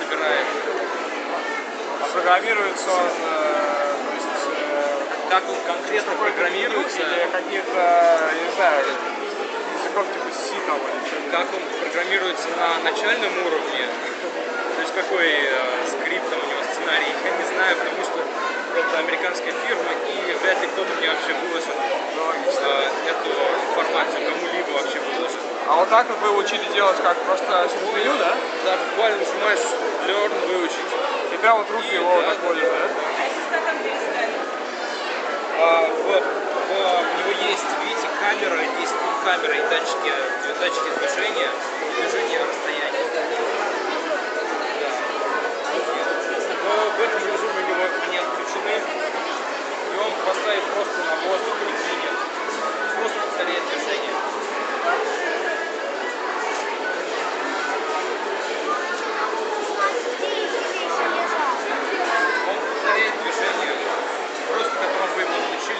собирает. А программируется он, э, то есть, э, Как он конкретно программируется, или какие-то, я не знаю, языком типа C там или как он программируется на начальном уровне, то есть какой э, скрипт там у него сценарий, я не знаю, потому что это американская фирма, и вряд ли кто-то мне вообще выложит э, эту информацию кому-либо вообще выложит. А вот так вот вы учили делать как просто с меню, да? Да, буквально нажимаешь learn выучить. И прям вот руки его вот так пользуются, да? А в, в- у него есть, видите, камера, есть камера и датчики, датчики движения, движения расстояния. Да. Но в этом режиме у него не отключены, и он поставит просто на воздух движением.